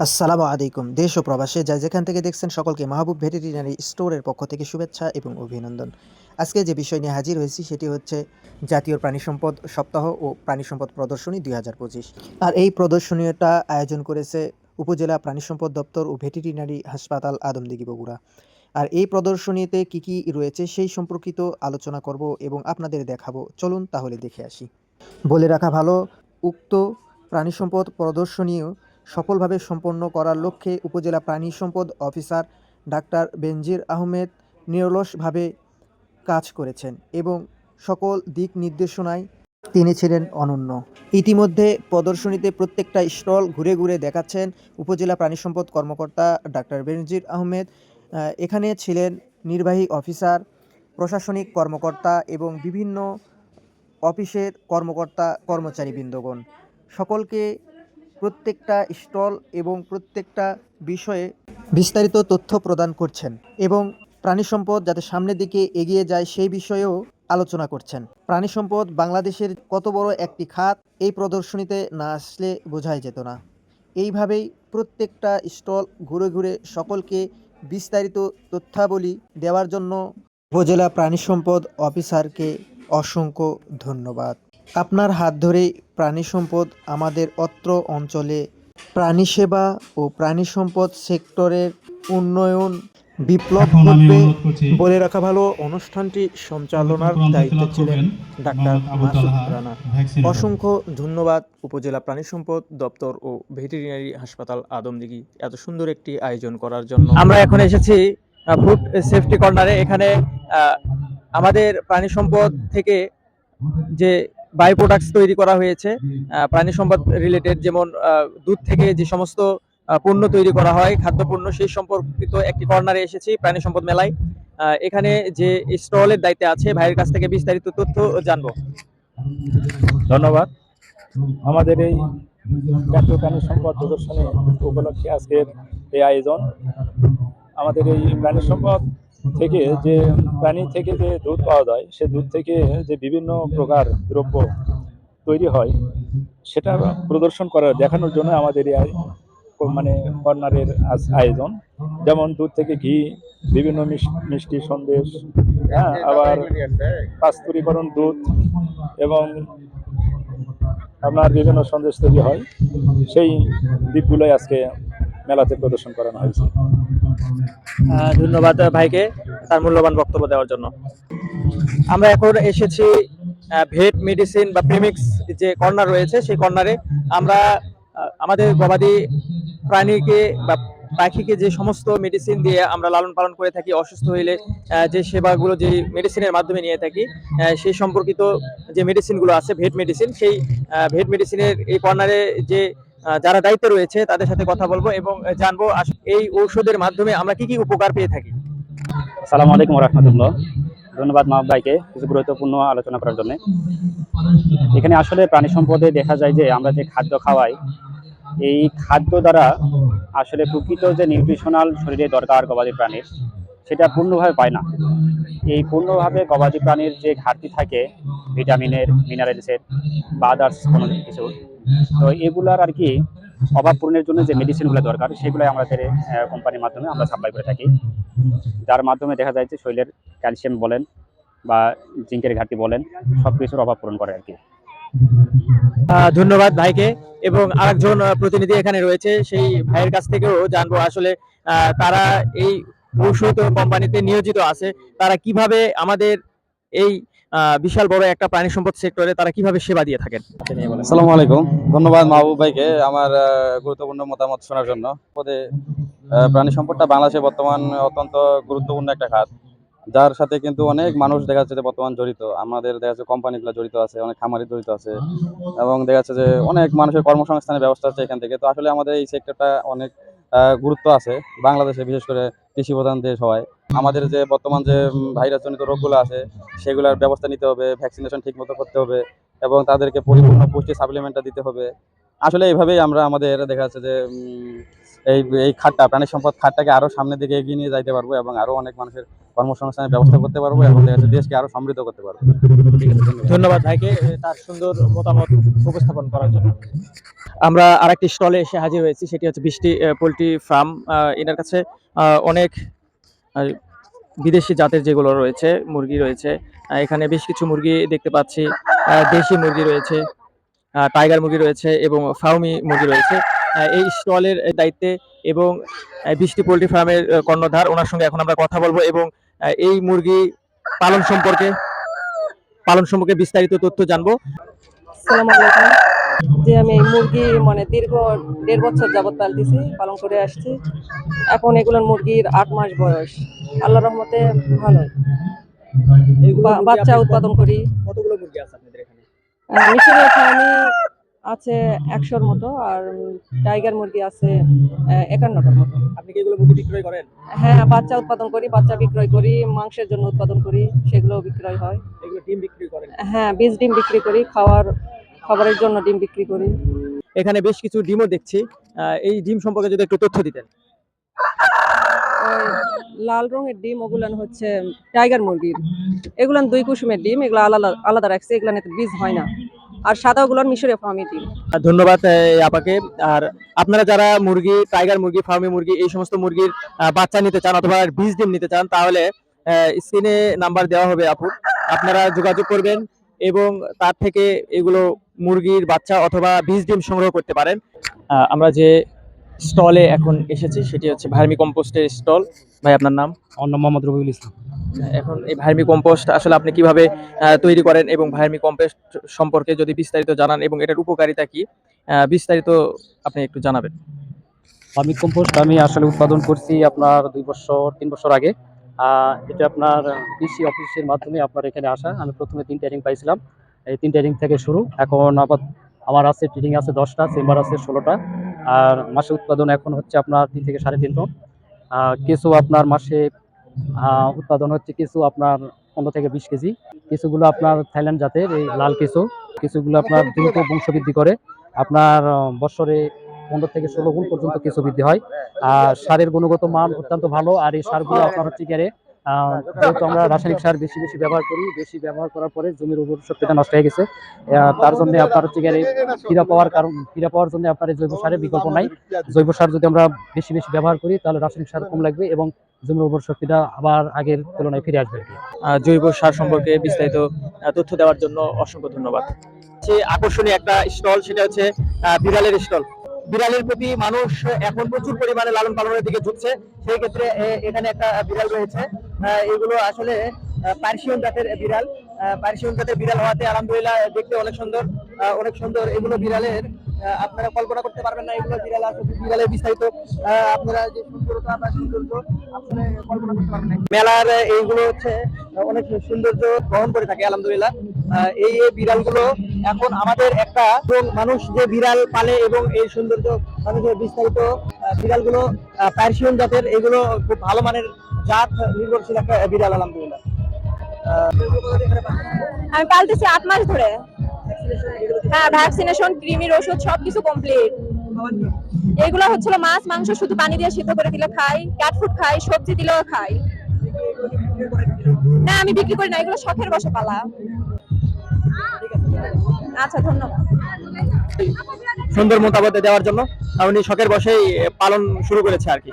আসসালামু আলাইকুম, দেশ ও প্রবাসে যা যেখান থেকে দেখছেন সকলকে মাহবুব ভেটেরিনারি স্টোরের পক্ষ থেকে শুভেচ্ছা এবং অভিনন্দন। আজকে যে বিষয় নিয়ে হাজির হয়েছি সেটি হচ্ছে জাতীয় প্রাণী সম্পদ সপ্তাহ ও প্রাণী সম্পদ প্রদর্শনী দুই হাজার পঁচিশ। আর এই প্রদর্শনীটা আয়োজন করেছে উপজেলা প্রাণী সম্পদ দপ্তর ও ভেটেরিনারি হাসপাতাল আদমদিঘি বগুড়া। আর এই প্রদর্শনীতে কি কি রয়েছে সেই সম্পর্কিত আলোচনা করব এবং আপনাদের দেখাবো। চলুন তাহলে দেখে আসি। বলে রাখা ভালো, উক্ত প্রাণী সম্পদ প্রদর্শনীও সফলভাবে সম্পন্ন করার লক্ষ্যে উপজেলা প্রাণী সম্পদ অফিসার ডাক্তার বেনজির আহমেদ নিরলসভাবে কাজ করেছেন এবং সকল দিক নির্দেশনায় তিনি ছিলেন অনন্য। ইতিমধ্যে প্রদর্শনীতে প্রত্যেকটা স্টল ঘুরে ঘুরে দেখাচ্ছেন উপজেলা প্রাণী সম্পদ কর্মকর্তা ডাক্তার বেনজির আহমেদ। এখানে ছিলেন নির্বাহী অফিসার, প্রশাসনিক কর্মকর্তা এবং বিভিন্ন অফিসের কর্মকর্তা কর্মচারী বৃন্দগণ সকলকে প্রত্যেকটা স্টল এবং প্রত্যেকটা বিষয়ে বিস্তারিত তথ্য প্রদান করছেন এবং প্রাণী সম্পদ যাতে সামনের দিকে এগিয়ে যায় সেই বিষয়েও আলোচনা করছেন। প্রাণী সম্পদ বাংলাদেশের কত বড় একটি খাত, এই প্রদর্শনীতে না আসলে বোঝাই যেত না। এইভাবেই প্রত্যেকটা স্টল ঘুরে ঘুরে সকলকে বিস্তারিত তথ্যাবলী দেওয়ার জন্য উপজেলা প্রাণী সম্পদ অফিসারকে অসংখ্য ধন্যবাদ। আপনার হাত ধরেই প্রাণী সম্পদ আমাদের অত্র অঞ্চলে প্রাণী সেবা ও প্রাণী সম্পদ সেক্টরের উন্নয়ন বিপ্লব ঘটবে বলে রাখা ভালো অনুষ্ঠানটি সঞ্চালনার দায়িত্বে ছিলেন ডাক্তার মাসুদ রানা। অসংখ্য ধন্যবাদ উপজেলা প্রাণী সম্পদ দপ্তর ও ভেটেরিনারি হাসপাতাল আদমদিঘি। এত সুন্দর একটি আয়োজন করার জন্য আমরা এখন এসেছি ফুড সেফটি কর্নারে এখানে আহ, আমাদের প্রাণী সম্পদ থেকে যে বাই প্রোডাক্টস তৈরি করা হয়েছে প্রাণী সম্পদ রিলেটেড যেমন দুধ থেকে যে সমস্ত পণ্য তৈরি করা হয় খাদ্য পণ্য সেই সম্পর্কিত একটি কর্নারে এসেছি প্রাণী সম্পদ মেলায়। এখানে যে স্টলের দায়িত্বে আছে ভাইয়ের কাছ থেকে বিস্তারিত তথ্য জানব। ধন্যবাদ। আমাদের এই জাতীয় প্রাণী সম্পদ প্রদর্শনী উপলক্ষে আজকের এই আয়োজন। আমাদের এই প্রাণী সম্পদ থেকে যে প্রাণী থেকে যে দুধ পাওয়া যায়, সে দুধ থেকে যে বিভিন্ন প্রকার দ্রব্য তৈরি হয়, সেটা প্রদর্শন করার দেখানোর জন্য আমাদের এই মানে কর্নারের আয়োজন। যেমন দুধ থেকে ঘি, বিভিন্ন মিষ্টি সন্দেশ হ্যাঁ আবার পাস্তুরীকরণ দুধ এবং আপনার বিভিন্ন সন্দেশ তৈরি হয়। সেই দিকগুলোই আজকে মেলাতে প্রদর্শন করানো হয়েছে। ধন্যবাদ ভাইকে তার মূল্যবান বক্তব্য দেওয়ার জন্য। আমরা এখন এসেছি ভেট মেডিসিন বা প্রিমিক্স যে কর্নার রয়েছে, সেই কর্নারে আমরা আমাদের গবাদি প্রাণীকে বা পাখিকে যে সমস্ত মেডিসিন দিয়ে আমরা লালন পালন করে থাকি, অসুস্থ হইলে যে সেবাগুলো যে মেডিসিনের মাধ্যমে নিয়ে থাকি সেই সম্পর্কিত যে মেডিসিনগুলো আছে, ভেট মেডিসিন, সেই ভেট মেডিসিনের এই কর্নারে যে যারা দায়িত্বে রয়েছে, তাদের সাথে কথা বলব এবং জানব এই ঔষধের মাধ্যমে আমরা কি কি উপকার পেয়ে থাকি। সালামু আলাইকুম রহমতুল্লাহ ধন্যবাদ মাহবুব ভাইকে কিছু গুরুত্বপূর্ণ আলোচনা করার জন্য। এখানে আসলে প্রাণী সম্পদে দেখা যায় যে আমরা যে খাদ্য খাওয়াই, এই খাদ্য দ্বারা আসলে প্রকৃত যে নিউট্রিশনাল শরীরে দরকার গবাদি প্রাণীর সেটা পূর্ণভাবে পায় না। এই পূর্ণভাবে গবাদি প্রাণীর যে ঘাটতি থাকে, ভিটামিনের, মিনারেলসের বা আদার্স কোনো কিছু তো এগুলার আর কি অভাব পূরণের জন্য যে মেডিসিনগুলো দরকার সেগুলো আমাদের কোম্পানির মাধ্যমে আমরা সাপ্লাই করে থাকি। যার মাধ্যমে দেখা যায় যে শরীরের ক্যালসিয়াম বলেন বা জিঙ্কের ঘাটতি বলেন সব কিছুর অভাব পূরণ করে আর কি। ধন্যবাদ ভাইকে। এবং আরেকজন প্রতিনিধি এখানে রয়েছে, সেই ভাইয়ের কাছ থেকেও জানব আসলে তারা এই ঔষধ কোম্পানিতে নিয়োজিত আছে, তারা কীভাবে আমাদের এই বিশাল বড় একটা প্রাণী সম্পদ সেক্টরে তারা কীভাবে সেবা দিয়ে থাকেন। আসসালামু আলাইকুম। ধন্যবাদ মাহবুব ভাইকে আমার গুরুত্বপূর্ণ মতামত শোনার জন্য। পদে প্রাণী সম্পদটা বাংলাদেশে বর্তমান অত্যন্ত গুরুত্বপূর্ণ একটা খাত। যার সাথে কিন্তু অনেক মানুষ দেখা যাচ্ছে যে বর্তমান জড়িত। আমাদের দেখা যাচ্ছে কোম্পানিগুলো জড়িত আছে, অনেক খামারি জড়িত আছে, এবং দেখা যাচ্ছে যে অনেক মানুষের কর্মসংস্থানের ব্যবস্থা আছে এখান থেকে। তো আসলে আমাদের এই সেক্টরটা অনেক গুরুত্ব আছে বাংলাদেশে, বিশেষ করে কৃষি প্রধান দেশ হয়। আমাদের যে বর্তমান যে ভাইরাসজনিত রোগগুলো আছে, সেগুলোর ব্যবস্থা নিতে হবে ভ্যাকসিনেশন ঠিক মতো করতে হবে এবং তাদেরকে পরিপূর্ণ পুষ্টি সাপ্লিমেন্টটা দিতে হবে। আসলে এইভাবেই আমরা আমাদের দেখা যাচ্ছে যে এই এই খাতটা, প্রাণী সম্পদ খাতটাকে আরও সামনের দিকে এগিয়ে নিয়ে যাইতে পারব এবং আরও অনেক মানুষের কর্মসংস্থানের ব্যবস্থা করতে পারব এবং দেশকে আরও সমৃদ্ধ করতে পারব। ধন্যবাদ। ভাইকে তার সুন্দর মতামত উপস্থাপন করার জন্য। আমরা আরেকটি স্টলে এসে হাজির হয়েছি, সেটি হচ্ছে বৃষ্টি পোলট্রি ফার্ম। এনার কাছে অনেক বিদেশি জাতের যেগুলো রয়েছে, মুরগি রয়েছে এখানে বেশ কিছু মুরগি দেখতে পাচ্ছি দেশি মুরগি রয়েছে টাইগার মুরগি রয়েছে এবং ফাউমি মুরগি রয়েছে। এই স্টলের দায়িত্বে এবং বৃষ্টি পোলট্রি ফার্মের কর্ণধার ওনার সঙ্গে এখন আমরা কথা বলব এবং এই মুরগি পালন সম্পর্কে পালন সম্পর্কে বিস্তারিত তথ্য জানব। যে আমি এই মুরগি মানে দীর্ঘ দেড় বছর যাবত পালতেছি পালন করে আসছি। এখন এগুলোর মুরগির আট মাস বয়স। আল্লাহ রহমতে ভালো। বা- বাচ্চা উৎপাদন করি। কতগুলো মুরগি আছে আপনাদের এখানে? ফার্মি আছে একশোর মতো আর টাইগার মুরগি আছে একান্নটার মতো। আপনি কি এগুলো মুরগি বিক্রয় করেন? হ্যাঁ বাচ্চা উৎপাদন করি বাচ্চা বিক্রয় করি মাংসের জন্য উৎপাদন করি সেগুলো বিক্রয় হয়। এগুলো ডিম বিক্রি করেন? হ্যাঁ বীজ ডিম বিক্রি করি খাওয়ার খাবারের জন্য ডিম বিক্রি করি। এখানে বেশ কিছু ডিমও দেখছি। এই ডিম সম্পর্কে যদি একটু তথ্য দিতেন। লাল রঙের ডিম ওগুলান হচ্ছে টাইগার মুরগির। এগুলান দুই কুসুমের ডিম এগুলো আলাদা আলাদা রাখছে এগুলান বীজ হয় না। আর সাদা ওগুলান মিশরে ফার্মি ডিম ধন্যবাদ আপাকে। আর আপনারা যারা মুরগি টাইগার মুরগি ফার্মি মুরগি এই সমস্ত মুরগির বাচ্চা নিতে চান অথবা বীজ ডিম নিতে চান তাহলে স্ক্রিনে নাম্বার দেওয়া হবে আপু। আপনারা যোগাযোগ করবেন এবং তার থেকে এগুলো মুরগির বাচ্চা অথবা বীজ ডিম সংগ্রহ করতে পারেন। আহ, আমরা যে স্টলে এখন এসেছি সেটি হচ্ছে ভার্মি কম্পোস্টের স্টল। ভাই আপনার নাম? আমার নাম মোহাম্মদ রবিউল ইসলাম। এখন এই ভার্মি কম্পোস্ট আসলে আপনি কীভাবে তৈরি করেন এবং ভার্মি কম্পোস্ট সম্পর্কে যদি বিস্তারিত জানান এবং এটার উপকারিতা কি বিস্তারিত আপনি একটু জানাবেন। ফার্মিক কম্পোস্ট আমি আসলে উৎপাদন করছি আপনার দুই বছর, তিন বছর আগে। এটা আপনার কৃষি অফিসের মাধ্যমে আপনার এখানে আসা। আমি প্রথমে তিনটা রিং পাইছিলাম। এই তিনটা রিং থেকে শুরু। এখন আবার, আমার আছে ট্রেডিং আছে দশটা চেম্বার আছে ষোলোটা। আর মাসে উৎপাদন এখন হচ্ছে আপনার তিন থেকে সাড়ে তিন টন। কিছু আপনার মাসে উৎপাদন হচ্ছে কিছু আপনার পনেরো থেকে বিশ কেজি। কিছুগুলো আপনার থাইল্যান্ড জাতের, এই লাল কিছু কিছুগুলো আপনার দ্রুত বংশবৃদ্ধি করে। আপনার বছরে পনেরো থেকে ষোলো গুণ পর্যন্ত কিছু বৃদ্ধি হয়। আর সারের গুণগত মান অত্যন্ত ভালো। আর এই সারগুলো আপনার হচ্ছে গিয়ে যেহেতু আমরা রাসায়নিক সার বেশি বেশি ব্যবহার করি, বেশি ব্যবহার করার পরে জমির উর্বর শক্তিটা নষ্ট হয়ে গেছে। তার জন্য আপনার হচ্ছে গিয়ে, ফিরা পাওয়ার কারণ, ফিরা পাওয়ার জন্য আপনার জৈব সারের বিকল্প নাই। জৈব সার যদি আমরা বেশি বেশি ব্যবহার করি, তাহলে রাসায়নিক সার কম লাগবে এবং জমির উর্বর শক্তিটা আবার আগের তুলনায় ফিরে আসবে জৈব সার সম্পর্কে বিস্তারিত তথ্য দেওয়ার জন্য অসংখ্য ধন্যবাদ। যে আকর্ষণীয় একটা স্টল, সেটা হচ্ছে বিড়ালের স্টল। বিড়ালের প্রতি মানুষ এখন প্রচুর পরিমাণে লালন পালনের দিকে ঝুঁকছে। সেই ক্ষেত্রে এখানে একটা বিড়াল রয়েছে। এগুলো আসলে পার্সিয়ন জাতের বিড়াল। পার্সিয়ন জাতের বিড়াল হওয়াতে আলহামদুলিল্লাহ দেখতে অনেক সুন্দর। অনেক সুন্দর। এগুলো বিড়ালের আপনারা কল্পনা করতে পারবেন না, এগুলো বিড়াল আসলে বিড়ালের বিস্তারিত আপনারা যে সুন্দরতা বা সৌন্দর্য আপনারা কল্পনা করতে পারবেন না। মেলার এইগুলো হচ্ছে অনেক সৌন্দর্য গ্রহণ করে থাকে, আলহামদুলিল্লাহ। এই বিড়ালগুলো এখন আমাদের একটা মানুষ যে বিড়াল পালে এবং এই সৌন্দর্য মানুষের বিস্তারিত বিড়ালগুলো পার্সিয়ান জাতের, এগুলো খুব ভালো মানের জাত, নির্ভরশীল একটা বিড়াল, আলহামদুলিল্লাহ। আমি পালতেছি আট মাস ধরে। হ্যাঁ ভ্যাকসিনেশন কৃমির ওষুধ সবকিছু কমপ্লিট এগুলো হচ্ছিল মাছ মাংস শুধু পানি দিয়ে সিদ্ধ করে দিলে খাই ক্যাট ফুড খাই সবজি দিলেও খাই। না আমি বিক্রি করি না এগুলো শখের বসে পালা আচ্ছা ধন্যবাদ। সুন্দর মতামত দেওয়ার জন্য। উনি শখের বসেই পালন শুরু করেছে আর কি।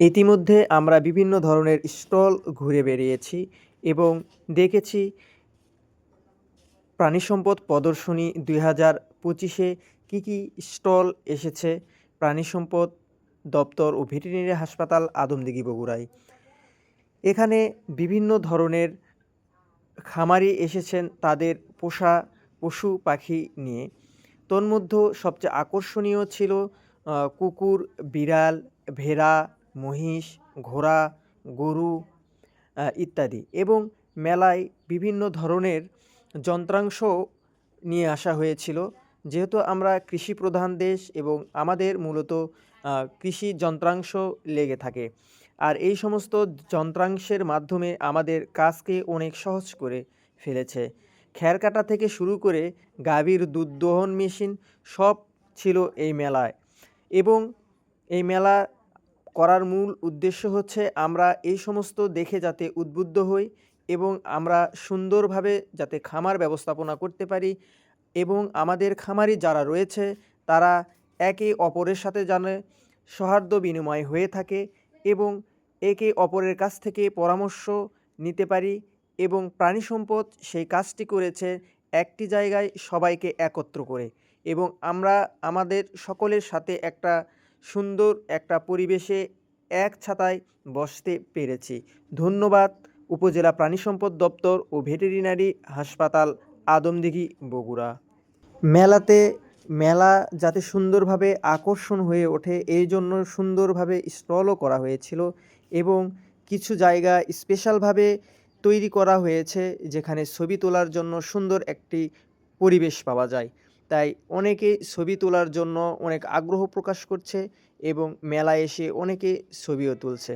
ইতিমধ্যে আমরা বিভিন্ন ধরনের স্টল ঘুরে বেরিয়েছি এবং দেখেছি প্রাণী সম্পদ প্রদর্শনী দুই হাজার পঁচিশে কী কী স্টল এসেছে? প্রাণী সম্পদ দপ্তর ও ভেটেরিনারি হাসপাতাল আদমদিঘি বগুড়ায়। এখানে বিভিন্ন ধরনের খামারি এসেছেন তাদের পোষা পশু পাখি নিয়ে। তন্মধ্যে সবচেয়ে আকর্ষণীয় ছিল কুকুর, বিড়াল, ভেড়া, মহিষ, ঘোড়া, গরু ইত্যাদি এবং মেলায় বিভিন্ন ধরনের যন্ত্রাংশ নিয়ে আসা হয়েছিল। যেহেতু আমরা কৃষি প্রধান দেশ এবং আমাদের মূলত কৃষি যন্ত্রাংশ লেগে থাকে। আর এই সমস্ত যন্ত্রাংশের মাধ্যমে আমাদের কাজকে অনেক সহজ করে ফেলেছে। খ্যার কাটা থেকে শুরু করে গাভীর দুধ দোহন মেশিন সব ছিল এই মেলায়। এবং এই মেলা করার মূল উদ্দেশ্য হচ্ছে আমরা এই সমস্ত দেখে যাতে উদ্বুদ্ধ হই এবং আমরা সুন্দরভাবে যাতে খামার ব্যবস্থাপনা করতে পারি এবং আমাদের খামারি যারা রয়েছে, তারা একে অপরের সাথে জানে, সৌহার্দ্য বিনিময় হয়ে থাকে এবং একে অপরের কাছ থেকে পরামর্শ নিতে পারি এবং প্রাণী সম্পদ সেই কাজটি করেছে একটি জায়গায় সবাইকে একত্র করে এবং আমরা আমাদের সকলের সাথে একটা সুন্দর একটা পরিবেশে এক ছাতায় বসতে পেরেছি। ধন্যবাদ। উপজেলা প্রাণী সম্পদ দপ্তর ও ভেটেরিনারি হাসপাতাল আদমদিঘি, বগুড়া। মেলাতে মেলা যাতে সুন্দরভাবে আকর্ষণ হয়ে ওঠে, এই জন্য সুন্দরভাবে স্টলও করা হয়েছিল এবং কিছু জায়গা স্পেশালভাবে তৈরি করা হয়েছে, যেখানে ছবি তোলার জন্য সুন্দর একটি পরিবেশ পাওয়া যায়। তাই অনেকে ছবি তোলার জন্য অনেক আগ্রহ প্রকাশ করছে এবং মেলায় এসে অনেকে ছবিও তুলছে।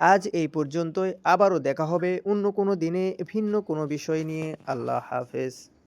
আজ এই পর্যন্তই। আবারও দেখা হবে অন্য কোনো দিনে ভিন্ন কোনো বিষয় নিয়ে। আল্লাহ হাফেজ।